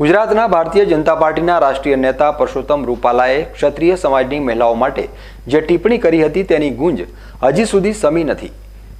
ગુજરાતના ભારતીય જનતા પાર્ટીના રાષ્ટ્રીય નેતા પરસોત્તમ રૂપાલાએ ક્ષત્રિય સમાજની મહિલાઓ માટે જે ટિપ્પણી કરી હતી તેની ગુંજ હજી સુધી સમી નથી.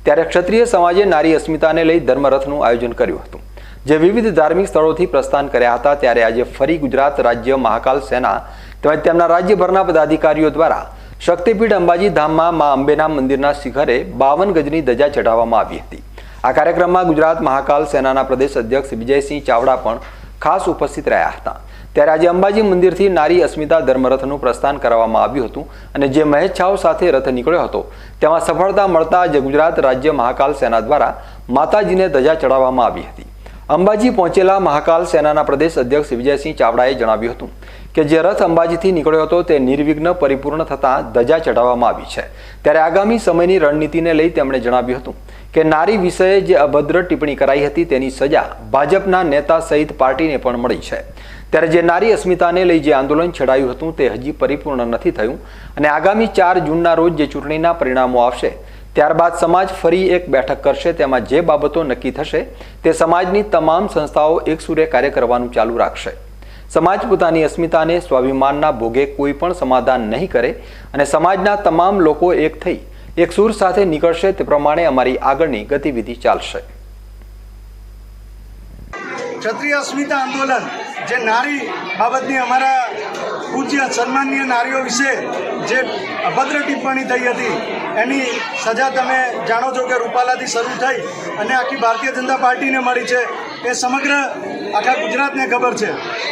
ત્યારે ક્ષત્રિય સમાજે નારી અસ્મિતાને લઈ ધર્મરથનું આયોજન કર્યું હતું. જે વિવિધ ધાર્મિક સ્થળોથી પ્રસ્થાન કર્યા હતા ત્યારે આજે ફરી ગુજરાત રાજ્ય મહાકાલ સેના તેમજ તેમના રાજ્યભરના પદાધિકારીઓ દ્વારા શક્તિપીઠ અંબાજી ધામમાં મા અંબેના મંદિરના શિખરે બાવન ગજની ધજા ચઢાવવામાં આવી હતી. આ કાર્યક્રમમાં ગુજરાત મહાકાલ સેનાના પ્રદેશ અધ્યક્ષ વિજયસિંહ ચાવડા પણ ખાસ ઉપસ્થિત રહ્યા હતા. ત્યારે આજે અંબાજી મંદિરથી નારી અસ્મિતા ધર્મરથનું પ્રસ્થાન કરવામાં આવ્યું હતું અને જે મહેચ્છાઓ સાથે રથ નીકળ્યો હતો, તેમાં સફળતા મળતા જે ગુજરાત રાજ્ય મહાકાલ સેના દ્વારા માતાજીને ધજા ચડાવવામાં આવી હતી. અંબાજી પહોંચેલા મહાકાલ સેનાના પ્રદેશ અધ્યક્ષ વિજયસિંહ ચાવડાએ જણાવ્યું હતું કે જે રથ અંબાજીથી નીકળ્યો હતો તે નિર્વિઘ્ન પરિપૂર્ણ થતાં ધજા ચઢાવવામાં આવી છે. ત્યારે આગામી સમયની રણનીતિને લઈ તેમણે જણાવ્યું હતું કે નારી વિષયે જે અભદ્ર ટિપ્પણી કરાઈ હતી તેની સજા ભાજપના નેતા સહિત પાર્ટીને પણ મળી છે. ત્યારે જે નારી અસ્મિતાને લઈ જે આંદોલન છેડાયું હતું તે હજી પરિપૂર્ણ નથી થયું અને આગામી ચાર જૂનના રોજ જે ચૂંટણીના પરિણામો આવશે, ત્યારબાદ સમાજ ફરી એક બેઠક કરશે, તેમાં જે બાબતો નક્કી થશે તે સમાજની તમામ સંસ્થાઓ એકસૂરે કાર્ય કરવાનું ચાલુ રાખશે. સમાજ પોતાની અસ્મિતાને સ્વાભિમાનના ભોગે કોઈ પણ સમાધાન નહીં કરે અને સમાજના તમામ લોકો એક થઈ એક સૂર સાથે નીકળશે તે પ્રમાણે અમારી આગળની ગતિવિધિ ચાલશે. ક્ષત્રિય અસ્મિતા આંદોલન, જે નારી બાબતની અમારા પૂજ્ય સન્માનીય નારીઓ વિશે જે અભદ્ર ટિપ્પણી થઈ હતી, એની સજા તમે જાણો છો કે રૂપાલાથી શરૂ થઈ અને આખી ભારતીય જનતા પાર્ટીને મળી છે, એ સમગ્ર આખા ગુજરાતને ખબર છે.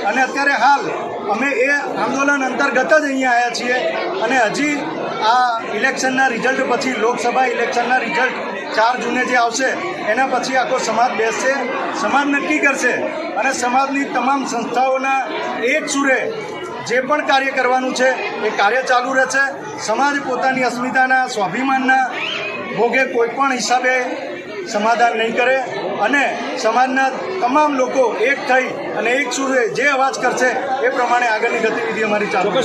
અને અત્યારે હાલ અમે એ આંદોલન અંતર્ગત જ અહીંયા આવ્યા છીએ અને હજી આ ઇલેક્શનના રિઝલ્ટ પછી લોકસભા ઇલેક્શનના રિઝલ્ટ ચાર જૂને જે આવશે, એના પછી આખો સમાજ બેસશે, સમાજ નક્કી કરશે અને સમાજની તમામ સંસ્થાઓના એક સુરે જે પણ કાર્ય કરવાનું છે, એ કાર્ય ચાલુ રહેશે સમાજ પોતાની અસ્મિતાના, સ્વાભિમાનના ભોગે કોઈ પણ હિસાબે સમાધાન નહીં કરે અને સમાજના તમામ લોકો એક થઈ અને એક સુરે જે અવાજ કરશે, એ પ્રમાણે આગળની ગતિવિધિ અમારી ચાલુ.